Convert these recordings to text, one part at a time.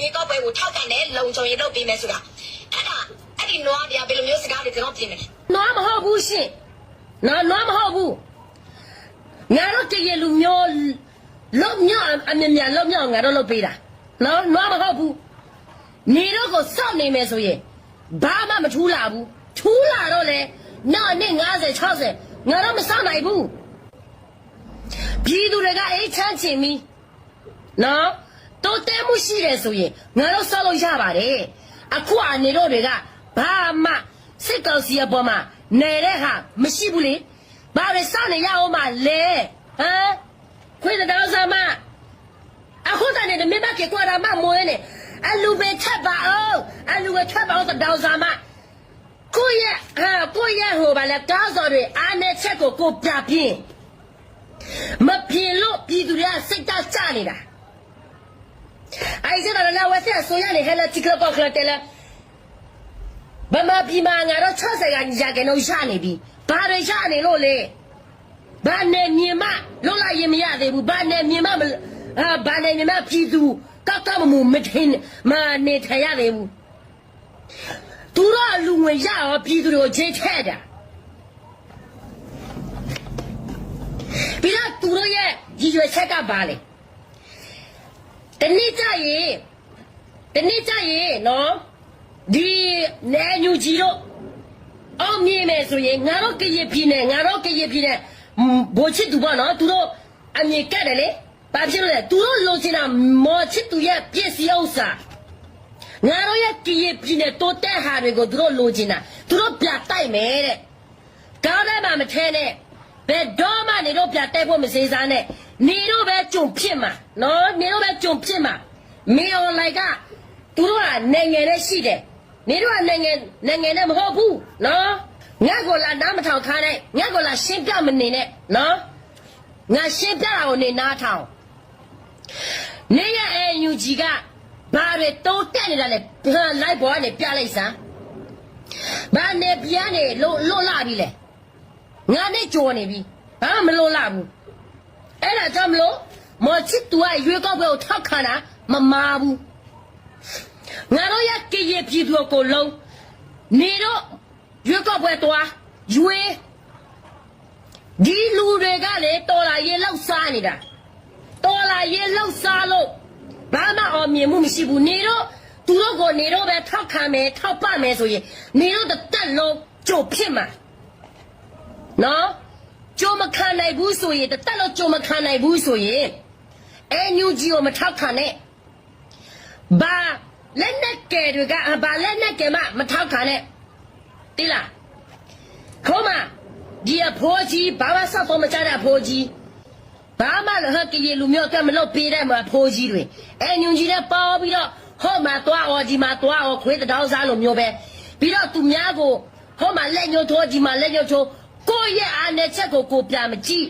ရွေးကောက်ပွဲကိုထောက်ကန်တဲ့လုံခြုံရေးလုပ်ပေးမယ်ဆိုတာအဲ့ဒါအဲ့ဒီနွားတွေကဘယ်လိုမျိုးစကားတွေကျွန်တော်ပြင်မလဲနွားမဟုတ်ဘူးရှင်နော်နွားမဟုတ်ဘူးငါတို့တရလူမျိုးလုံမြောက်အမြင်မြန်လုံမြောက်ငါတို့လုပ်ပေးတာနော်နွားမဟုတ်ဘူးနေတော့ကိုစောင့်နေမယ်ဆိုရင်ဘာမှမထူးလာဘူးထူးလာတော့လေနောက်နေ့90 60ငါတို့မစောင့်နိုင်ဘူးပြည်သူတွေကအိတ်ချမ်းချင်ပြီနော် တိုးတဲမှုရှိတယ်ဆိုရင်ငါတို့စောင့်လို့ရပါတယ်အခုအနေတို့တွေကဘာမှစစ်ကောင်စီအပေါ်မှာနေတဲ့ဟာမရှိဘူးလေဘာလဲစောင့်နေရအောင်မလဲဟမ်ခွေးတောင်စမ်းမအခုတည်းနဲ့မြမကေကွာရမမွေးနေအလူပဲချက်ပါအောင်အလူပဲချက်ပါအောင်တောင်းစားမကိုရဟာကိုရဟိုပါလေကားစော်တွေအားနဲ့ချက်ကိုကိုပြပြင်းမပြင်းလို့ပြည်သူတွေကစိတ်တကြနေတာ အိုင်စတာလာဝက်ဆက်ဆိုရနေဟဲလာတိကပေါက်ခလာတယ်လားဗမာပြည်မှာငါတော့60ရာညာကနေရနေပြီဘာတွေရနေလို့လဲဘာနဲ့မြင်မလွတ်လာရင်မရသေးဘူးဘာနဲ့မြင်မမအာဘာနဲ့မြင်မပြည်သူကောက်ကောက်မမမထင်းမနေထရသေးဘူးသူတို့လူငွေရရောပြည်သူတွေကိုချိန်ထဲတာပြီးတော့သူတို့ရဲ့ရည်ရွယ်ချက်ကဘာလဲ တနေ့ကျရင်တနေ့ကျရင်နော်ဒီနေညူကြီးတို့အောင်မြင်မယ်ဆိုရင်ငါတို့ကရပြည်နဲ့ငါတို့ကရပြည်နဲ့ဘိုချစ်သူပေါ့နော်သူတို့အမြင်ကတ်တယ်လေဘာဖြစ်လို့လဲသူတို့လိုချင်တာမော်ချစ်သူရဲ့ပြည့်စည်ဥစ္စာငါတို့ရဲ့ကရပြည်နဲ့တိုးတက်ဟာတွေကိုသူတို့လိုချင်တာသူတို့ပြတိုက်မယ်တဲ့ကားထဲမှာမထဲနဲ့ဘယ်တော့မှနေတော့ပြတိုက်ဖို့မစေစားနဲ့ နေတော့ပဲကြုံဖြစ်မှာနော်နေတော့ပဲကြုံဖြစ်မှာမင်းအွန်လိုင်းကသူတို့ကနိုင်ငံနဲ့ရှိတယ်နေတော့နိုင်ငံနိုင်ငံနဲ့မဟုတ်ဘူးနော်ငါကိုလာနားမထောင်ခါနဲ့ငါကိုလာရှင်းပြမနေနဲ့နော်ငါရှင်းပြတာကိုနေနားထောင်နေရအယူကြီးကဘာတွေတိုးတက်နေတာလဲဘာလိုက်ပေါ်ကနေပြလိုက်စမ်းဘာနေပြားနေလို့လို့လာပြီလေငါနဲ့ကြော်နေပြီဘာမှမလို့လာဘူး အဲ့ဒါကြောင့်မလို့မော်ချစ်သူကရွေးကောက်ပွဲကိုထောက်ခံတာမမာဘူးငါတို့ရကရပြည်သူကိုလုံးနေတော့ရွေးကောက်ပွဲသွားရွေးဒီလူတွေကလေတော်လာရေလောက်စားနေတာတော်လာရေလောက်စားလို့ဘာမှအောင်မြင်မှုမရှိဘူးနေတော့သူတို့ကိုနေတော့ပဲထောက်ခံမယ်ထောက်ပမယ်ဆိုရင်နေတော့တစ်တက်လုံးကြိုဖြစ်မှာနော် ကြိုမခံနိုင်ဘူးဆိုရင်တစ်တက်လုံးကြိုမခံနိုင်ဘူးဆိုရင်အဲညူဂျီကိုမထောက်ခံနဲ့ဘာလက်နဲ့ကယ်တွေကဘာလက်နဲ့ကယ်မှမထောက်ခံနဲ့တိလားခေါမဒီအဖိုးကြီးဘာမှစောက်တော့မကြတဲ့အဖိုးကြီးဘာမှလည်းဟကကြီးလူမျိုးကမလို့ပေးတဲ့မှာအဖိုးကြီးတွေအဲညွန်ကြီးနဲ့ပေါ်ပြီးတော့ဟောမှာသွားအော်ကြီးမှာသွားအော်ခွေးတောင်းစားလိုမျိုးပဲပြီးတော့သူများကိုဟောမှာလက်ညှိုးထိုးကြီးမှာလက်ညှိုးထိုး ကိုယ့်ရဲ့အားနဲ့ချက်ကိုကိုပြမကြည့်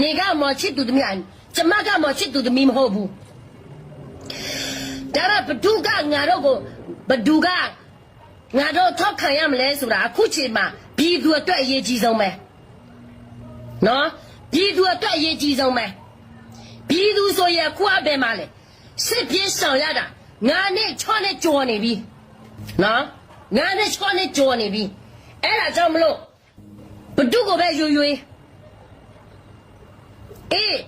နေကမော်ချစ်သူတမီးကျမကမော်ချစ်သူတမီးမဟုတ်ဘူးဒါတော့ဘဒုကငါတို့ကိုဘဒုကငါတို့ထောက်ခံရမလဲဆိုတာအခုချိန်မှာပြည်သူအတွက်အရေးကြီးဆုံးပဲနော်ပြည်သူအတွက်အရေးကြီးဆုံးပဲပြည်သူဆိုရင်အခုအပဲမှာလေစစ်ပြေးဆောင်ရတာငါနဲ့ချောနဲ့ကြော်နေပြီနော် ငါနဲ့ချောနဲ့ကြော်နေပြီအဲ့ဒါကြောင့်မလို့ဘဒုကိုပဲယူယူအေး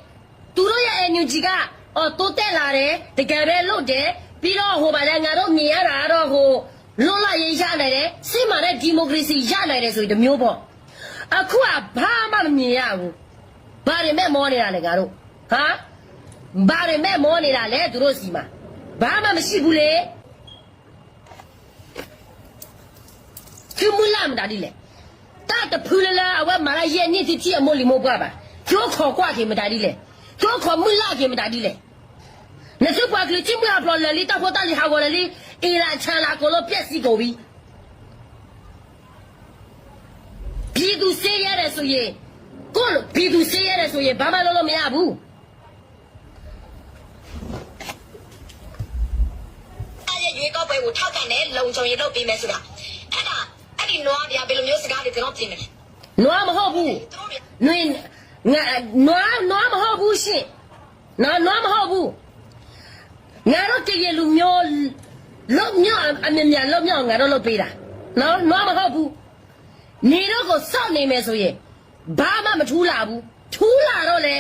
သူတို့ရဲ့ NUG ကအော်တိုးတက်လာတယ်တကယ်ပဲလို့တယ်ပြီးတော့ဟိုပါလေငါတို့မြင်ရတာကတော့ဟိုလွတ်လပ်ရေးရနိုင်တယ်စစ်မှန်တဲ့ဒီမိုကရေစီရနိုင်တယ်ဆိုရင်ဒီမျိုးပေါ့အခုကဘာမှမမြင်ရဘူးဘာတွေမဲ့မောနေတာလဲငါတို့ဟာဘာတွေမဲ့မောနေတာလဲသူတို့စီမှာဘာမှမရှိဘူးလေ คือมุลามดาดิแหละตาตะพูละละเอาว่ามาละเยนี่สิที่อโมลิโมบ่าบาโจขอกว่าเกมดาดิแหละโจขอมุลาเกมดาดิแหละနစုပွားကလေးချင်းမလာပလော်လေတဖို့တလီဟာကိုလေအေလာချာလာကိုလို့ပြက်စီကိုပြီပြည်သူစေးရတယ်ဆိုရင်ကိုလို့ပြည်သူစေးရတယ်ဆိုရင်ဘာမှလုပ်လို့မရဘူးရွေးကောက်ပွဲကိုထောက်ခံတဲ့လုံခြုံရေးလုပ်ပေးမယ်ဆိုတာအဲ့ဒါ ဒီနွားတွေကဘယ်လိုမျိုးစကားတွေကျွန်တော်ပြင်မလဲနွားမဟုတ်ဘူးသူတို့တွေနွေငါနွားနွားမဟုတ်ဘူးရှင်နော်နွားမဟုတ်ဘူးငါတို့တကယ်လူမျိုးလုံမြောက်အမြင်မြန်လုံမြောက်ငါတို့လုပ်ပေးတာနော်နွားမဟုတ်ဘူးနေတော့ကိုစောင့်နေမယ်ဆိုရင်ဘာမှမထူးလာဘူးထူးလာတော့လေ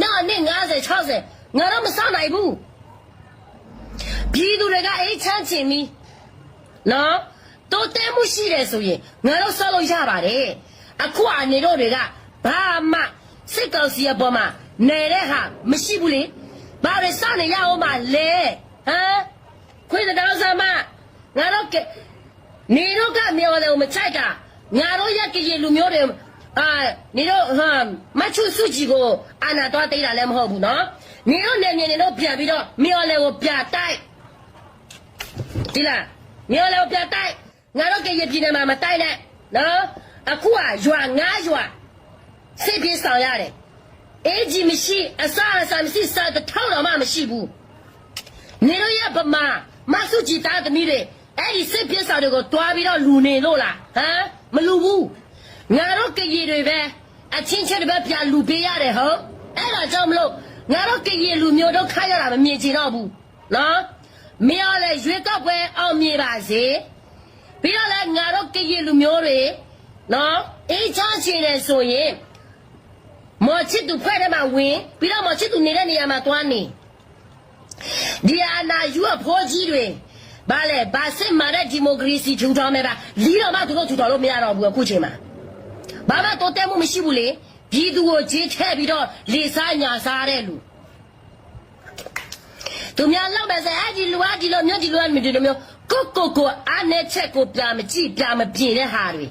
နောက်နှစ်90 60ငါတို့မစောင့်နိုင်ဘူးပြည်သူတွေကအေးချမ်းချင်ပြီးနော် တိုးတဲမှုရှိတယ်ဆိုရင်ငါတို့ဆောက်လို့ရပါတယ်အခုအနေတို့တွေကဘာမှစစ်ကောင်စီအပေါ်မှာနေတဲ့ဟာမရှိဘူးလေဘာလဲစောင့်နေရအောင်မလဲဟမ်ခွေးတောင်စမ်းမငါတို့ကနေတို့ကမြော်တယ်မချိုက်တာငါတို့ရက်ကကြီးလူမျိုးတွေအာနေတို့ဟမ်မချုစုကြည်ကိုအာနာတော့တိတ်တာလည်းမဟုတ်ဘူးနော်နေတို့နေနေနေတို့ပြန်ပြီးတော့မြော်လေကိုပြတိုက်ဒီလားမြော်လေကိုပြတိုက် ငါတို့ကရပြည်နယ်မှာမတိုက်နဲ့နော်အခုကရွာငါးရွာစစ်ပြေးဆောင်ရတယ်အေးကြီးမရှိအစအစမရှိစတဲ့ထောက်တော်မှမရှိဘူးနေတို့ရဗမာမဆုကြည်သားသမီးတွေအဲ့ဒီစစ်ပြေးဆောင်တွေကိုတွားပြီးတော့လူနေလို့လားဟမ်မလူဘူးငါတို့ကကြီးတွေပဲအချင်းချင်းတွေပဲပြန်လူပေးရတယ်ဟုတ်အဲ့ဒါကြောင့်မလို့ငါတို့ကကြီးလူမျိုးတို့ခါရတာမမြင်ချင်တော့ဘူးနော်မင်းရောလေရွေးကောက်ပွဲအောင်မြင်ပါစေ ပြီးတော့လည်းငါတို့ကကြီးလူမျိုးတွေနော်အေးချမ်းချင်တယ်ဆိုရင်မော်ချစ်သူဖွဲ့တယ်မှာဝင်ပြီးတော့မော်ချစ်သူနေတဲ့နေရာမှာတွားနေဒီအနာယူအဖိုးကြီးတွေဘာလဲဘာစစ်မှန်တဲ့ဒီမိုကရေစီထူထောင်မယ်ပါလီတော့မှသူတို့ထူထောင်လို့မရတော့ဘူးအခုချိန်မှာဘာမှတိုးတက်မှုမရှိဘူးလေပြည်သူကိုဂျေးထည့်ပြီးတော့လေစားညာစားတဲ့လူသူများလောက်မယ်ဆိုအဲ့ဒီလူအဒီလိုမျိုးဒီလိုမျိုးဒီလိုမျိုး ကိုကိုကိုအားနဲ့ချက်ကိုပြမကြည့်ပြမပြင်းတဲ့ဟာတွေ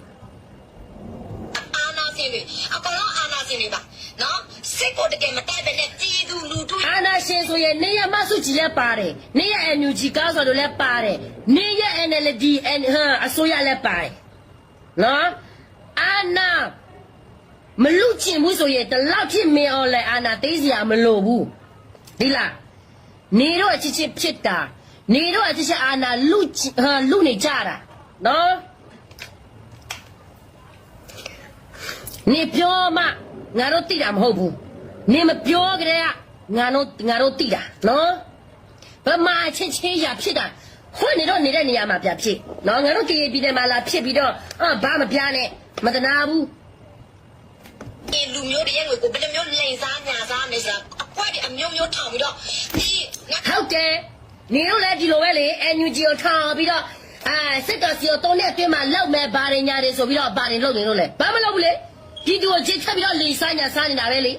အာနာစင်တွေအကောင်လုံးအာနာစင်တွေပါနော်စစ်ကိုတကယ်မတိုက်ပဲနဲ့တီးသူလူထုအာနာရှင်ဆိုရင်နေရမဆုကြည်လည်းပါတယ်နေရ NUG ကားဆိုတော့လည်းပါတယ်နေရ NLD ဟမ်အစိုးရလည်းပါတယ်နော်အာနာမလူချင်ဘူးဆိုရင်တလောက်ဖြစ်မင်းအောင်လဲအာနာသိစရာမလိုဘူးဒီလားနေတော့အချစ်ချစ်ဖြစ်တာ နေတော့အချစ်ချစ်အာနာလူချင်ဟာလူနေကြတာနော်နေပြောမှငါတို့သိတာမဟုတ်ဘူးနေမပြောကြတဲ့ကငါတို့ငါတို့သိတာနော်ဗမာချင်းချင်းရဖြစ်တာဟိုနေတော့နေတဲ့နေရာမှာပြဖြစ်နော်ငါတို့ကြေပြည်တယ်မှာလာဖြစ်ပြီးတော့အာဘာမပြားနဲ့မတနာဘူးဒီလူမျိုးတွေရဲ့ငွေကိုဘယ်လိုမျိုးလိန်စားညာစားမယ်ဆိုတာအကွက်တွေအမျိုးမျိုးထောင်ပြီးတော့ဒီငါဟုတ်တယ် နေတော့လည်းဒီလိုပဲလေ NUG ကိုထားပြီးတော့အာစစ်တော်စီကိုတုံးတဲ့အတွင်းမှာလောက်မဲ့ဘာတွေညာတွေဆိုပြီးတော့ဘာတွေလုပ်နေလို့လဲဘာမလုပ်ဘူးလေဒီတူကိုချစ်ချက်ပြီးတော့လိန်ဆိုင်ညာစားနေတာပဲလေ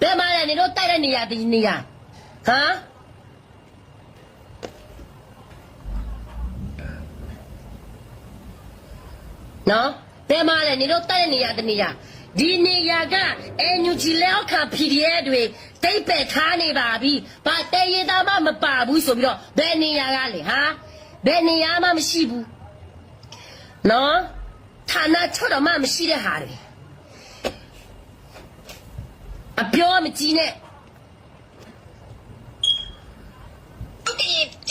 ဘယ်မှာလဲနေတော့တိုက်တဲ့နေရာဒီနေရာဟမ်နော်ဘယ်မှာလဲနေတော့တိုက်တဲ့နေရာတနေရာ ဒီနေရာက NUG လက်အောက်ခံ PDF တွေတိတ်ပက်ထားနေပါပြီ။ဘာတဲရသားမှမပါဘူးဆိုပြီးတော့ဘယ်နေရာကလဲဟာဘယ်နေရာမှမရှိဘူး။နော်ဌာနချော့တော့မှမရှိတဲ့ဟာတွေအပြောမကြီးနဲ့က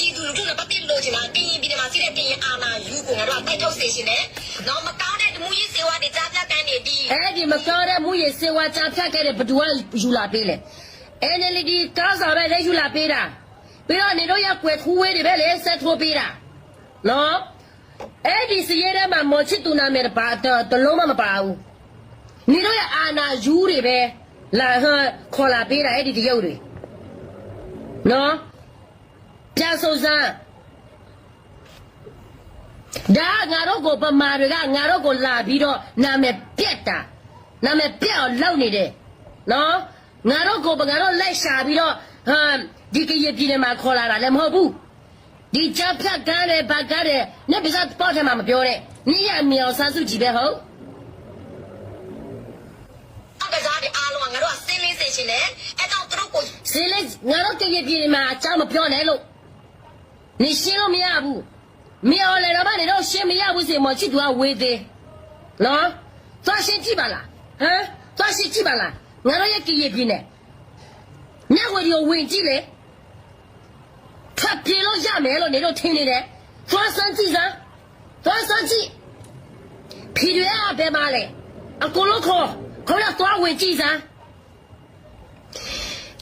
ရင်ဒီလူထုနဲ့ပတ်သက်လို့ချင်တာကရင်ပြည်နယ်မှာစီးတဲ့ကရင်အာနာယူကိုငါတို့ကတိုက်ထုတ်စေရှင်တယ်နော်မကောင်းတဲ့မှုရေးစေဝါတွေကြားပြကန်းနေဒီအဲ့ဒီမကောတဲ့မှုရေစေဝါချဖြတ်ခဲ့တဲ့ဘသူကယူလာပေးလေ NLD ကားစားပဲလက်ယူလာပေးတာပြီးတော့နေတော့ရကွယ်ထူးဝေးတွေပဲလေဆက်ထိုးပေးတာနော်အဲ့ဒီစရဲထဲမှာမော်ချစ်တူနာမယ်ပါတော့တလုံးမမပါဘူးနေတော့ရအာနာယူတွေပဲလာဟန်ခေါ်လာပေးတာအဲ့ဒီတရုပ်တွေနော် ပြန်စုံစမ်းဒါငါတို့ကိုပမာတွေကငါတို့ကိုလာပြီးတော့နာမည်ပြက်တာနာမည်ပြက်အောင်လုပ်နေတယ်နော်ငါတို့ကိုငါတို့လိုက်ရှာပြီးတော့ဟမ်ဒီကရပြည်နယ်မှာခေါ်လာတာလည်းမဟုတ်ဘူးဒီချပ်ဖြတ်ကားတယ်ဗတ်ကားတယ်နေပစားပေါ်တယ်မှာမပြောနဲ့နေ့ရမြောင်ဆန်းစုကြည်ပဲဟုတ်အကစားတွေအားလုံးကငါတို့ကစင်းလေးစေရှင်တယ်အဲ့တော့သူတို့ကိုစေးလေးငါတို့ကရပြည်နယ်မှာအကြောင်းမပြောနဲ့လို့ နေရှင်းလို့မရဘူးမြောင်လည်းတော့မနေတော့ရှင်းမရဘူးစေမော်ချစ်သူကဝေးသေးနော်သွားရှင်းကြည့်ပါလားဟမ်သွားရှင်းကြည့်ပါလားငါတို့ရဲ့ကရပြည်နယ်ညဝရီကိုဝင်ကြည့်လေထပ်ပြေလို့ရမယ်လို့နေတော့ထင်နေတယ်သွားစမ်းကြည့်စ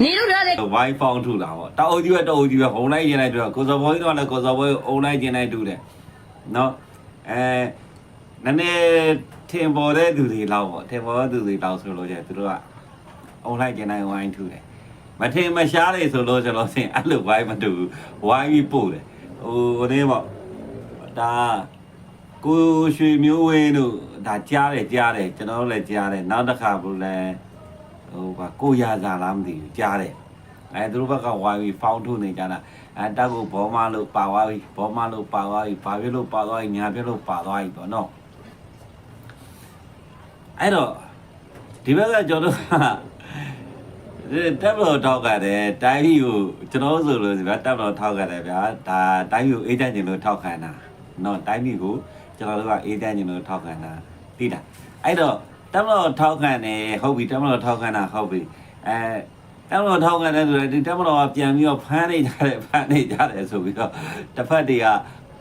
မ်းသွားစမ်းကြည့်ဖြေရဘယ်မှာလဲအကုန်လုံးခေါ်ခေါ်တော့သွားဝင်ကြည့်စမ်းနေလို့ထားတဲ့ဝိုင်းဖောင်းထူလာပေါ့တအုပ်ကြီးပဲတအုပ်ကြီးပဲဟုံလိုက်ကျင်လိုက်တူတော့ကိုစော်ဘောကြီးတော့လည်းကိုစော်ဘောကြီးအုံလိုက်ကျင်လိုက်တူတယ်နော်အဲနည်းနည်းထင်ပေါ်တဲ့သူတွေလောက်ပေါ့ထင်ပေါ်တဲ့သူတွေလောက်ဆိုလို့ကျသူတို့ကအုံလိုက်ကျင်လိုက်ဝိုင်းထူတယ်မထင်မရှားလေဆိုလို့ကျွန်တော်စင်အဲ့လိုဝိုင်းမတူဘူးဝိုင်းပြီးပို့တယ်ဟိုဟိုနေပေါ့ဒါကိုရွှေမျိုးဝင်းတို့ဒါကြားတယ်ကြားတယ်ကျွန်တော်တို့လည်းကြားတယ်နောက်တစ်ခါဘုလဲ ဟိုကကိုရစာလားမသိဘူးကြားတယ်အဲသူတို့ဘက်ကဝိုင်းပြီးဖောင်းထုတ်နေကြတာအဲတက်ကိုဘောမလို့ပါသွားပြီဘောမလို့ပါသွားပြီဘာဖြစ်လို့ပါသွားပြီညာဖြစ်လို့ပါသွားပြီပေါ့နော်အဲ့တော့ဒီဘက်ကကျွန်တော်တို့ကတက်ဘလို့ထောက်ကြတယ်တိုင်းပြည်ကိုကျွန်တော်ဆိုလို့ဒီဘက်တက်ဘလို့ထောက်ကြတယ်ဗျာဒါတိုင်းပြည်ကိုအေးတန့်ကျင်လို့ထောက်ခံတာနော်တိုင်းပြည်ကိုကျွန်တော်တို့ကအေးတန့်ကျင်လို့ထောက်ခံတာသိတာအဲ့တော့ တက်ဘလို့ထောက်ခံတယ်ဟုတ်ပြီတက်ဘလို့ထောက်ခံတာဟုတ်ပြီအဲတမတော်ထောက်ခံတဲ့ဆိုတော့ဒီတမတော်ကပြန်ပြီးတော့ဖမ်းနေကြတယ်ဖမ်းနေကြတယ်ဆိုပြီးတော့တစ်ဖက်တွေက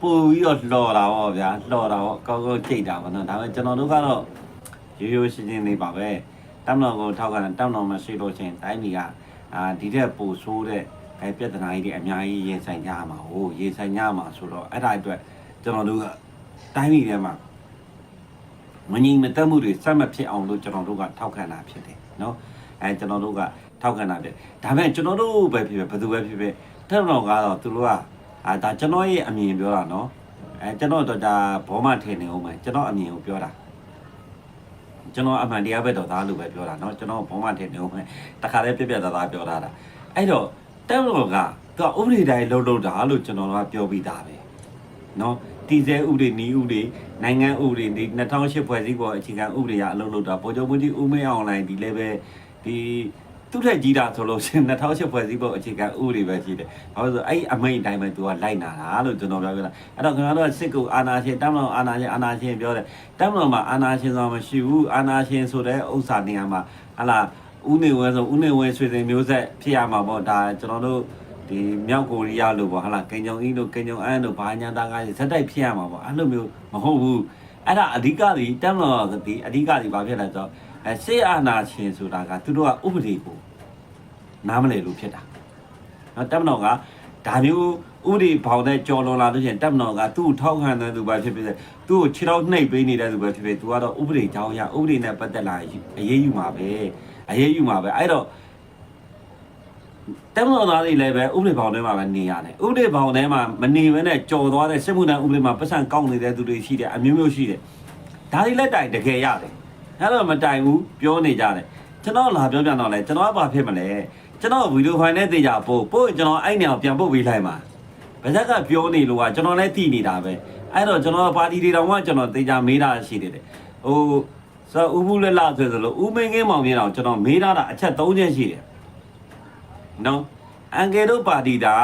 ပို့ပြီးတော့လှော်တာပေါ့ဗျာလှော်တာပေါ့ကောင်းကောင်းကြိတ်တာပေါ့နော်ဒါပေမဲ့ကျွန်တော်တို့ကတော့ရိုးရိုးရှင်းရှင်းလေးပါပဲတမတော်ကိုထောက်ခံတယ်တမတော်မရှိလို့ချင်းတိုင်းပြည်ကအာဒီတဲ့ပို့ဆိုးတဲ့အဲပြဿနာကြီးတွေအများကြီးရင်ဆိုင်ကြရမှာဟိုရင်ဆိုင်ကြရမှာဆိုတော့အဲ့ဒါအတွက်ကျွန်တော်တို့ကတိုင်းပြည်ထဲမှာ မငြိမ်မသက်မှုတွေစက်မဖြစ်အောင်လို့ကျွန်တော်တို့ကထောက်ခံတာဖြစ်တယ်နော်အဲကျွန်တော်တို့ကထောက်ခံတာပဲဒါပေမဲ့ကျွန်တော်တို့ပဲဖြစ်ဖြစ်ဘယ်သူပဲဖြစ်ဖြစ်တက်တော်ကတော့သူတို့ကအာဒါကျွန်တော်ရဲ့အမြင်ပြောတာနော်အဲကျွန်တော်တော့ဒါဘောမထင်နေအောင်မယ်ကျွန်တော်အမြင်ကိုပြောတာကျွန်တော်အမှန်တရားပဲတော့သားလို့ပဲပြောတာနော်ကျွန်တော်ဘောမထင်နေအောင်မယ်တခါတည်းပြက်ပြက်သားသားပြောတာတာအဲ့တော့တက်တော်ကသူကဥပဒေတိုင်းလှုပ်လှုပ်တာလို့ကျွန်တော်ကပြောပြီးသားပဲနော် တည်ဆဲဥပဒေနီးဥပဒေနိုင်ငံဥပဒေဒီ2008ဖွဲ့စည်းပေါ်အခြေခံဥပဒေရအလုပ်လုပ်တာဗိုလ်ချုပ်မကြီးဦးမင်းအောင်လိုင်းဒီလည်းပဲဒီသူ့ထက်ကြီးတာဆိုလို့ရှိရင်2008ဖွဲ့စည်းပုံအခြေခံဥပဒေပဲရှိတယ်။ဘာလို့လဲဆိုအဲ့ဒီအမိန့်အတိုင်းပဲသူကလိုက်နာတာလို့ကျွန်တော်ပြောပြတာ။အဲ့တော့ခင်ဗျားတို့ကစစ်ကူအာနာရှင်တမ်းမတော်အာနာရှင်အာနာရှင်ပြောတယ်။တမ်းမတော်မှာအာနာရှင်ဆိုတာမရှိဘူး။အာနာရှင်ဆိုတဲ့ဥစ္စာနေရာမှာဟလာဦးနေဝဲဆိုဦးနေဝဲဆွေစဉ်မျိုးဆက်ဖြစ်ရမှာပေါ့ဒါကျွန်တော်တို့ ဒီမြောက်ကိုရီးယားလို့ပေါ့ဟလာကင်ဂျုံအင်းတို့ကင်ဂျုံအန်တို့ဘာညာတာကဇက်တိုက်ဖြစ်ရမှာပေါ့အဲ့လိုမျိုးမဟုတ်ဘူး။အဲ့ဒါအဓိကကြီးတမ်းမတော်ကဒီအဓိကကြီးဘာဖြစ်လဲဆိုတော့အဲစေအာနာရှင်ဆိုတာကသူတို့ကဥပဒေကိုနားမလည်လို့ဖြစ်တာ။နော်တက်မတော်ကဒါမျိုးဥပဒေဘောင်နဲ့ကြော်လွန်လာလို့ရှိရင်တက်မတော်ကသူ့ကိုထောက်ခံတဲ့သူပဲဖြစ်ဖြစ်သူ့ကိုခြေထောက်နှိပ်ပေးနေတဲ့သူပဲဖြစ်ဖြစ်သူကတော့ဥပဒေကြောင်းအရဥပဒေနဲ့ပတ်သက်လာရင်အရေးယူမှာပဲအရေးယူမှာပဲအဲ့တော့ တက်မတော်သားတွေလည်းပဲဥပဒေဘောင်ထဲမှာပဲနေရတယ်ဥပဒေဘောင်ထဲမှာမနေဘဲနဲ့ကြော်သွားတဲ့စစ်မှုထမ်းဥပဒေမှာပတ်စံကောက်နေတဲ့သူတွေရှိတယ်အမျိုးမျိုးရှိတယ်ဒါတွေလက်တိုင်တကယ်ရတယ်အဲ့တော့မတိုင်ဘူးပြောနေကြတယ်ကျွန်တော်လာပြောပြတော့လဲကျွန်တော်ကဘာဖြစ်မလဲကျွန်တော်ဗီဒီယိုဖိုင်နဲ့တေချာပို့ပို့ရင်ကျွန်တော်အဲ့နေအောင်ပြန်ပို့ပေးလိုက်မှာဗဇက်ကပြောနေလို့ကကျွန်တော်လည်းသိနေတာပဲအဲ့တော့ကျွန်တော်ပါတီတွေတောင်မှကျွန်တော်တေချာမေးတာရှိတယ်တဲ့ဟိုဆိုဥပုလက်လာဆိုဆိုလို့ဦးမင်းကင်းမောင်မြင်အောင်ကျွန်တော်မေးတာအချက်၃ချက်ရှိတယ် နော်အန်ကယ်တို့ပါတီတာ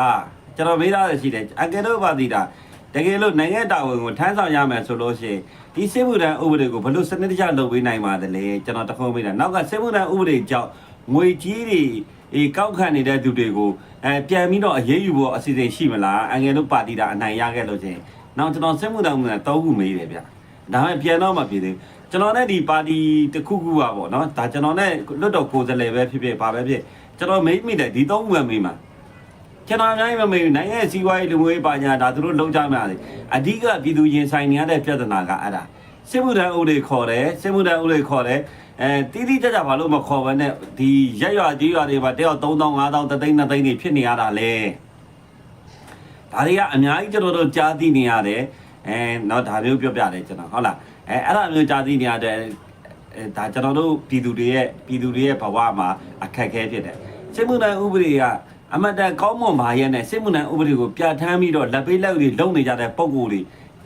ကျွန်တော်မေးတာရှိတယ်အန်ကယ်တို့ပါတီတာတကယ်လို့နိုင်ငံတာဝန်ကိုထမ်းဆောင်ရမယ်ဆိုလို့ရှိရင်ဒီစစ်မှုထမ်းဥပဒေကိုဘယ်လိုစနစ်တကျလုပ်ပေးနိုင်ပါသလဲကျွန်တော်တခုံးမေးတာနောက်ကစစ်မှုထမ်းဥပဒေကြောင့်ငွေကြီးတွေအေးကောက်ခံနေတဲ့သူတွေကိုအဲပြန်ပြီးတော့အရေးယူဖို့အစီအစဉ်ရှိမလားအငယ်တို့ပါတီတာအနိုင်ရခဲ့လို့ချင်းနောက်ကျွန်တော်စစ်မှုတောင်းမှုနဲ့တောခုမေးတယ်ဗျဒါပေမဲ့ပြန်တော့မပြည်သေးဘူးကျွန်တော်နဲ့ဒီပါတီတစ်ခုခုပါပေါ့နော်ဒါကျွန်တော်နဲ့လွတ်တော်ကိုယ်စားလှယ်ပဲဖြစ်ဖြစ်ဘာပဲဖြစ် ကျွန်တော်မေးမိတယ်ဒီသုံးခုပဲမေးမှာကျွန်တော်အများကြီးမမေးဘူးနိုင်ငံစီးပွားရေးလူမျိုးရေးပါညာဒါသူတို့လုံးကြမှာလေအဓိကပြည်သူရင်ဆိုင်နေရတဲ့ပြဿနာကအဲ့ဒါစစ်မှုထမ်းဥတွေခေါ်တယ်စစ်မှုထမ်းဥတွေခေါ်တယ်အဲတီးတီးကြကြဘာလို့မခေါ်ဘဲနဲ့ဒီရက်ရွာကြီးရွာတွေမှာတယောက်3000 5000တသိန်း2သိန်းတွေဖြစ်နေရတာလေဒါတွေကအများကြီးကျွန်တော်တို့ကြားသိနေရတယ်အဲတော့ဒါမျိုးပြောပြတယ်ကျွန်တော်ဟုတ်လားအဲအဲ့ဒါမျိုးကြားသိနေရတဲ့အဲဒါကျွန်တော်တို့ပြည်သူတွေရဲ့ပြည်သူတွေရဲ့ဘဝမှာအခက်အခဲဖြစ်တယ် စစ်မှုထမ်းဥပဒေကအမတန်ကောင်းမွန်ပါရဲ့နဲ့စစ်မှုထမ်းဥပဒေကိုပြဋ္ဌာန်းပြီးတော့လက်ပေးလက်တွေလုံနေကြတဲ့ပုံကိုယ်တွေ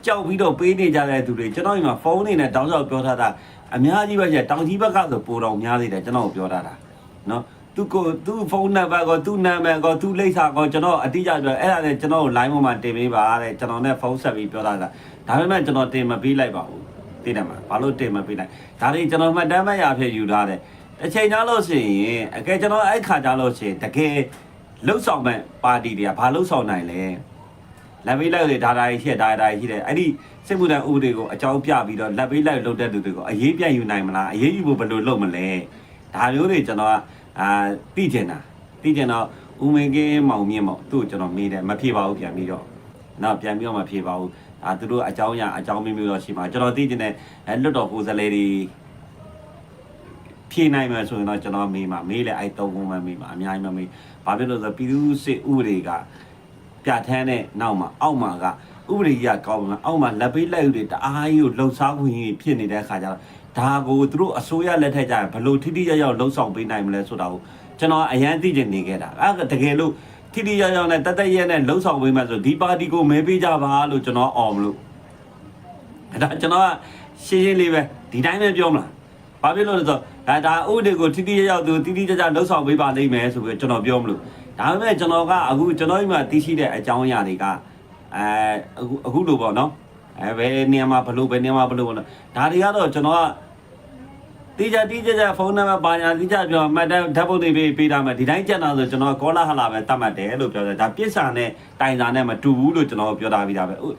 ကြောက်ပြီးတော့ပေးနေကြတဲ့သူတွေကျွန်တော်ဒီမှာဖုန်းနေနဲ့တောင်းလျှောက်ပြောထားတာအများကြီးပဲကျတောင်ကြီးဘက်ကဆိုပိုတော်များသေးတယ်ကျွန်တော်ပြောထားတာနော်သူကိုသူဖုန်းနံပါတ်ကောသူနာမည်ကောသူလိပ်စာကောကျွန်တော်အတိအကျပြောအဲ့ဒါနဲ့ကျွန်တော်ကို line ပေါ်မှာတင်ပေးပါတဲ့ကျွန်တော်နဲ့ဖုန်းဆက်ပြီးပြောတာကဒါပေမဲ့ကျွန်တော်တင်မပေးလိုက်ပါဘူးသိတယ်မလားဘာလို့တင်မပေးလိုက်ဒါတွေကျွန်တော်မှတ်တမ်းမှတ်ရဖြစ်ယူထားတယ် တစ်ချိန်ကြလို့ရှိရင်အကယ်ကျွန်တော်အဲ့ခါကြလို့ရှိရင်တကယ်လှုပ်ဆောင်မဲ့ပါတီတွေကဘာလှုပ်ဆောင်နိုင်လဲလက်ပေးလိုက်တွေဒါဒါကြီးရှိတယ်ဒါဒါကြီးရှိတယ်အဲ့ဒီစစ်မှုထမ်းဥပဒေကိုအကြောင်းပြပြီးတော့လက်ပေးလိုက်လုပ်တဲ့သူတွေကိုအရေးပြတ်ယူနိုင်မလားအရေးယူဖို့ဘယ်လိုလုပ်မလဲဒါမျိုးတွေကျွန်တော်ကအာသိချင်တာသိကျင်တော့ဦးမင်းကင်းမောင်မြင့်ပေါ့သူ့ကိုကျွန်တော်မေးတယ်မဖြေပါဘူးပြန်ပြီးတော့နောက်ပြန်ပြီးတော့မဖြေပါဘူးအာသူတို့အကြောင်းအရာအကြောင်းမျိုးမျိုးတော့ရှိမှာကျွန်တော်သိကျင်တဲ့အဲလွတ်တော်ကိုယ်စားလှယ်တွေ ဖြေနိုင်မယ်ဆိုရင်တော့ကျွန်တော်မေးမှာမေးလဲအဲ့သုံးခုမှမေးမှာအများကြီးမမေးဘာဖြစ်လို့လဲဆိုတော့ပြည်သူစစ်ဥပဒေကပြဋ္ဌာန်းတဲ့နောက်မှာအောက်မှာကဥပဒေကြီးကကောင်းမှာအောက်မှာလက်ပေးလက်ဥတွေတအားကြီးကိုလှုပ်ရှားခွင့်ကြီးဖြစ်နေတဲ့အခါကျတော့ဒါကိုသူတို့အစိုးရလက်ထက်ကျရင်ဘယ်လို့ထိထိရောက်ရောက်လှုပ်ဆောင်ပေးနိုင်မလဲဆိုတာကိုကျွန်တော်အရန်သိချင်နေခဲ့တာအဲ့ဒါတကယ်လို့ထိထိရောက်ရောက်နဲ့တသက်ရဲနဲ့လှုပ်ဆောင်ပေးမှဆိုဒီပါတီကိုမဲပေးကြပါလို့ကျွန်တော်အော်မလို့အဲ့ဒါကျွန်တော်ကရှင်းရှင်းလေးပဲဒီတိုင်းပဲပြောမလား ဘာဖြစ်လို့လဲဆိုတော့ဒါဒါဥပဒေကိုထိထိရောက်ရောက်သူတိတိကျကျလှုပ်ဆောင်ပေးပါလိမ့်မယ်ဆိုပြီးကျွန်တော်ပြောမလို့ဒါပေမဲ့ကျွန်တော်ကအခုကျွန်တော်ဒီမှာသိရှိတဲ့အကြောင်းအရာတွေကအဲအခုအခုလိုပေါ့နော်အဲဘယ်နေရာမှာဘလို့ဘယ်နေရာမှာဘလို့ပေါ့နော်ဒါတွေကတော့ကျွန်တော်က တိကျတိကျကျဖုန်းနံပါတ်ပါညာတိကျပြောမှတ်တဲ့ဓာတ်ပုံတွေပေးပေးတာမှဒီတိုင်းကြက်တာဆိုကျွန်တော်ကောလာဟလာပဲတတ်မှတ်တယ်လို့ပြောတယ်ဒါပစ္စာနဲ့တိုင်စာနဲ့မတူဘူးလို့ကျွန်တော်ပြောတာပြီးတာပဲဥ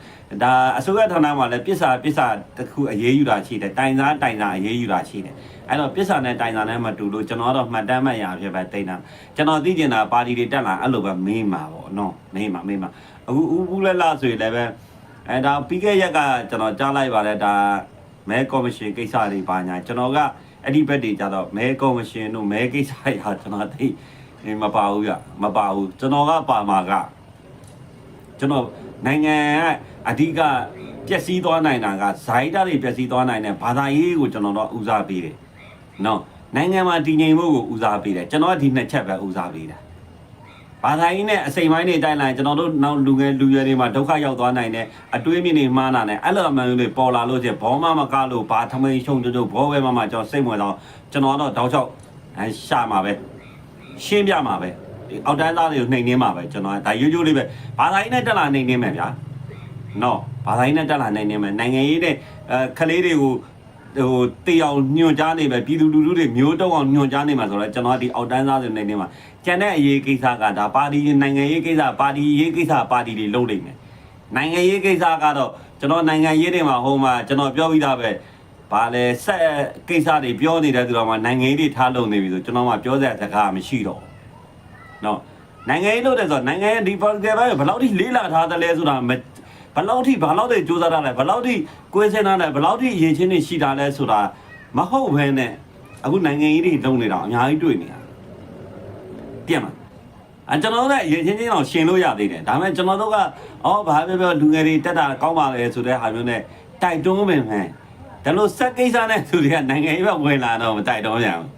ဒါအစိုးရဌာနမှာလည်းပစ္စာပစ္စာတစ်ခုအရေးယူတာရှိတယ်တိုင်စာတိုင်စာအရေးယူတာရှိတယ်အဲ့တော့ပစ္စာနဲ့တိုင်စာနဲ့မတူလို့ကျွန်တော်ကတော့မှတ်တမ်းမှတ်ရဖြစ်ပဲတိတ်တာကျွန်တော်သိကျင်တာပါတီတွေတက်လာအဲ့လိုပဲမေးမှာပေါ့နော်မေးမှာမေးမှာအခုဦးဘူးလက်လာဆိုရင်လည်းပဲအဲဒါပြီးခဲ့ရက်ကကျွန်တော်ကြားလိုက်ပါတယ်ဒါမဲကော်မရှင်ကိစ္စတွေပါညာကျွန်တော်က အဲ့ဒီဘက်တွေကြတော့မဲကော်မရှင်တို့မဲကိစ္စတွေဟာကျွန်တော်သိမပါဘူးရမပါဘူးကျွန်တော်ကပါမှာကကျွန်တော်နိုင်ငံကအဓိကပျက်စီးသွားနိုင်တာကဇိုင်းတာတွေပျက်စီးသွားနိုင်တဲ့ဘာသာရေးကိုကျွန်တော်တော့ဦးစားပေးတယ်နော်နိုင်ငံမှာတည်ငြိမ်မှုကိုဦးစားပေးတယ်ကျွန်တော်ကဒီနှစ်ချက်ပဲဦးစားပေးတာ ဘာသာရေးနဲ့အစိမ်ပိုင်းတွေတိုက်လိုက်ကျွန်တော်တို့နောက်လူငယ်လူရွယ်တွေမှာဒုက္ခရောက်သွားနိုင်တဲ့အတွေးမြင်တွေမှားနာနဲ့အဲ့လိုအမှန်တွေပေါ်လာလို့ချင်းဘောမမကားလို့ဘာထမိန်ရှုံကြုံကြုံဘောဝဲမမကျွန်တော်စိတ်ဝင်တော့ကျွန်တော်တော့တောက်ချောက်အဲရှာမှာပဲရှင်းပြမှာပဲဒီအောက်တန်းသားတွေကိုနှိမ်နှင်းမှာပဲကျွန်တော်ဒါရိုးရိုးလေးပဲဘာသာရေးနဲ့တက်လာနှိမ်နှင်းမယ်ဗျာနော်ဘာသာရေးနဲ့တက်လာနှိမ်နှင်းမယ်နိုင်ငံရေးနဲ့အဲခလေးတွေကို ဟိုတေအောင်ညွှန်ကြားနေပဲပြည်သူလူထုတွေမျိုးတုံးအောင်ညွှန်ကြားနေမှာဆိုတော့ကျွန်တော်ဒီအောက်တန်းသားတွေနေနေမှာကျန်တဲ့အရေးကိစ္စကဒါပါတီနိုင်ငံရေးကိစ္စပါတီရေးကိစ္စပါတီတွေလုပ်နေမယ်နိုင်ငံရေးကိစ္စကတော့ကျွန်တော်နိုင်ငံရေးတွေမှာဟိုမှာကျွန်တော်ပြောပြီးသားပဲဘာလဲဆက်ကိစ္စတွေပြောနေတဲ့သူတော်မှာနိုင်ငံရေးတွေထားလုပ်နေပြီဆိုကျွန်တော်မှပြောစရာစကားမရှိတော့ဘူးနော်နိုင်ငံရေးလုပ်တယ်ဆိုတော့နိုင်ငံရေးဒီပေါ်ကဘယ်ဘယ်လောက်ထိလေးလာထားတယ်လဲဆိုတာမ ဘယ်လောက်ထိဘယ်လောက်ထိစူးစမ်းထားလဲဘယ်လောက်ထိကိုယ်စင်ထားလဲဘယ်လောက်ထိရင်ချင်းတွေရှိတာလဲဆိုတာမဟုတ်ဘဲနဲ့အခုနိုင်ငံရေးတွေလုပ်နေတာအများကြီးတွေ့နေတာပြတ်မှာအကျွန်တော်တို့ကရေချင်းချင်းအောင်ရှင်လို့ရသေးတယ်ဒါပေမဲ့ကျွန်တော်တို့ကအော်ဘာပဲပြောလူငယ်တွေတက်တာကောင်းပါလေဆိုတဲ့ဟာမျိုးနဲ့တိုက်တွန်းပင်မယ်ဒါလို့စက်ကိစ္စနဲ့သူတွေကနိုင်ငံရေးဘက်ဝင်လာတော့မတိုက်တွန်းကြဘူး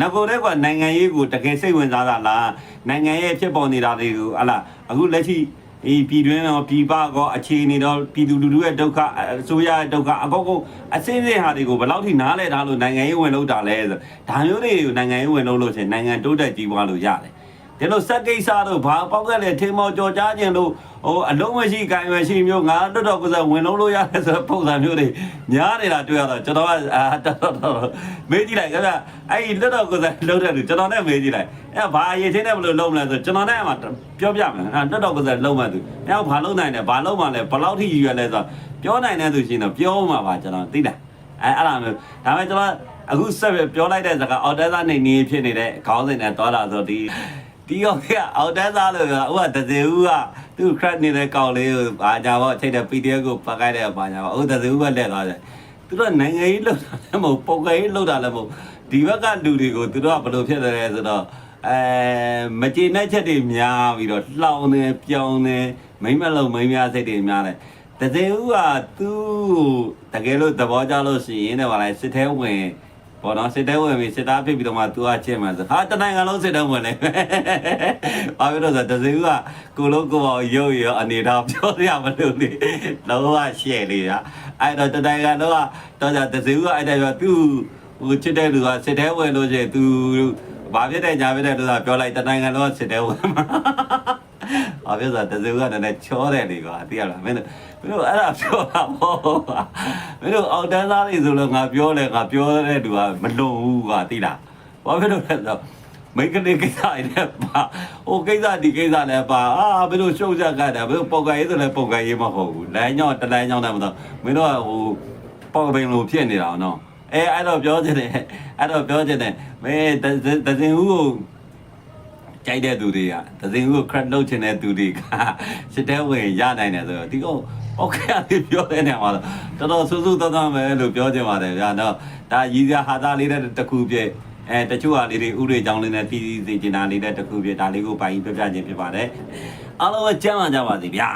ငကိုတဲ့ကနိုင်ငံရေးကိုတကယ်စိတ်ဝင်စားတာလားနိုင်ငံရေးဖြစ်ပေါ်နေတာတွေကိုဟလာအခုလက်ရှိ ဒီပြည်တွင်းရောပြည်ပကောအခြေအနေတော့ပြည်သူလူထုရဲ့ဒုက္ခအစိုးရရဲ့ဒုက္ခအကောက်ကောအစင်းစင်းဟာတွေကိုဘယ်လောက်ထိနားလဲထားလို့နိုင်ငံရေးဝင်လို့တာလဲဆိုဒါမျိုးတွေကိုနိုင်ငံရေးဝင်လို့လို့ရှင်နိုင်ငံတိုးတက်ကြီးပွားလို့ရတယ် ဒီလိုစက်ကိစ္စတို့ဘာပေါက်ကလေးထင်းမောကြော်ကြားခြင်းတို့ဟိုအလုံးမရှိကံမရှိမျိုးငါတော်တော်ကစားဝင်လုံးလို့ရတယ်ဆိုတဲ့ပုံစံမျိုးတွေများနေတာတွေ့ရတော့ကျွန်တော်ကအာတော်တော်တော်မေးကြည့်လိုက်ခင်ဗျအဲ့ဒီတော်တော်ကစားလုံးတဲ့လူကျွန်တော်နဲ့မေးကြည့်လိုက်အဲ့ဘာအရေးချင်းနဲ့ဘယ်လိုလုံးမလဲဆိုကျွန်တော်နဲ့မှပြောပြမယ်အဲ့တော်တော်ကစားလုံးမှသူအဲ့ဘာလုံးနိုင်လဲဘာလုံးမှလဲဘယ်လောက်ထိရည်ရွယ်လဲဆိုပြောနိုင်တဲ့သူရှင်တော့ပြောမှာပါကျွန်တော်သိတယ်အဲ့အဲ့လိုမျိုးဒါပေမဲ့ကျွန်တော်အခုဆက်ပြောလိုက်တဲ့စကားအော်တဲသားနေနေဖြစ်နေတဲ့ခေါင်းစဉ်နဲ့သွားတာဆိုဒီ ဒီရောကအော်တဲသားလို့ကဥကတစေဦးကသူခရက်နေတဲ့ကောင်လေးကိုဘာကြတော့ချိန်တဲ့ PDF ကိုပတ်ခိုင်းတဲ့ဘာကြတော့ဥတစေဦးကလက်သွားတယ်သူတို့နိုင်ငံရေးလောက်တာလည်းမဟုတ်ပုံကရေးလောက်တာလည်းမဟုတ်ဒီဘက်ကလူတွေကိုသူတို့ကဘယ်လိုဖြစ်တယ်လဲဆိုတော့အဲမကျေနပ်ချက်တွေများပြီးတော့လှောင်နေပြောင်းနေမိမ့်မလုံးမိမ့်များစိတ်တွေများတယ်တစေဦးကသူ့တကယ်လို့သဘောကျလို့ရှိရင်တော့ဗာလဲစစ်သေးဝင် ပေါ်တော့စစ်တဲဝင်ပြီစစ်သားဖြစ်ပြီးတော့မှ तू ကချင်မှဆိုဟာတနိုင်ငံလုံးစစ်တဲဝင်လေဘာဖြစ်လို့ဆိုတစေဦးကကိုလုံးကိုပေါ့ရုပ်ရအနေတော့ပြောရမလို့လေလုံးဝရှဲလေတာအဲ့တော့တနိုင်ငံလုံးကတော့ကြတစေဦးကအဲ့ဒါပြောသူ့ဟိုချစ်တဲ့လူကစစ်တဲဝင်လို့ရှိရင် तू ဘာဖြစ်တဲ့ညာဖြစ်တဲ့လူကပြောလိုက်တနိုင်ငံလုံးကစစ်တဲဝင်မှာ ဘာဖြစ်ဆိုတစေဦးကလည်းချောတယ်လေကွာသိရလားမင်းတို့မင်းတို့အဲ့ဒါပြောတာမဟုတ်ပါမင်းတို့အောက်တန်းသားတွေဆိုလို့ငါပြောလဲငါပြောတဲ့လူကမလွန်ဘူးကွာသိလားဘာဖြစ်လို့လဲဆိုတော့မိကလေးကိစ္စနဲ့ပါဟိုကိစ္စဒီကိစ္စနဲ့ပါအာဘယ်လိုရှုပ်ကြကြတယ်ဘယ်လိုပုံကရေးဆိုလဲပုံကရေးမဟုတ်ဘူးလမ်းကြောင်းတလမ်းကြောင်းနဲ့မတော့မင်းတို့ကဟိုပေါပင်လိုဖြစ်နေတာနော်အဲအဲ့တော့ပြောချင်တယ်အဲ့တော့ပြောချင်တယ်မင်းတစင်ဦးကို ကြိုက်တဲ့သူတွေကသစင်ကို crack လုပ်ချင်တဲ့သူတွေကစစ်တဲဝင်ရနိုင်တယ်ဆိုတော့ဒီကောပောက်ခရလေးပြောတဲ့နေရာမှာတော့တော်တော်ဆူဆူတောင်းတောင်းပဲလို့ပြောချင်ပါတယ်ဗျာနော်ဒါရည်စရာဟာသားလေးတဲ့တစ်ခုပြည့်အဲတချို့ဟာလေးတွေဥတွေကြောင်းလေးနဲ့ပြည်စည်းစေချင်တာလေးတဲ့တစ်ခုပြည့်ဒါလေးကိုပိုင်ပြပြခြင်းဖြစ်ပါတယ်အားလုံးပဲကြမ်းပါကြပါစေဗျာ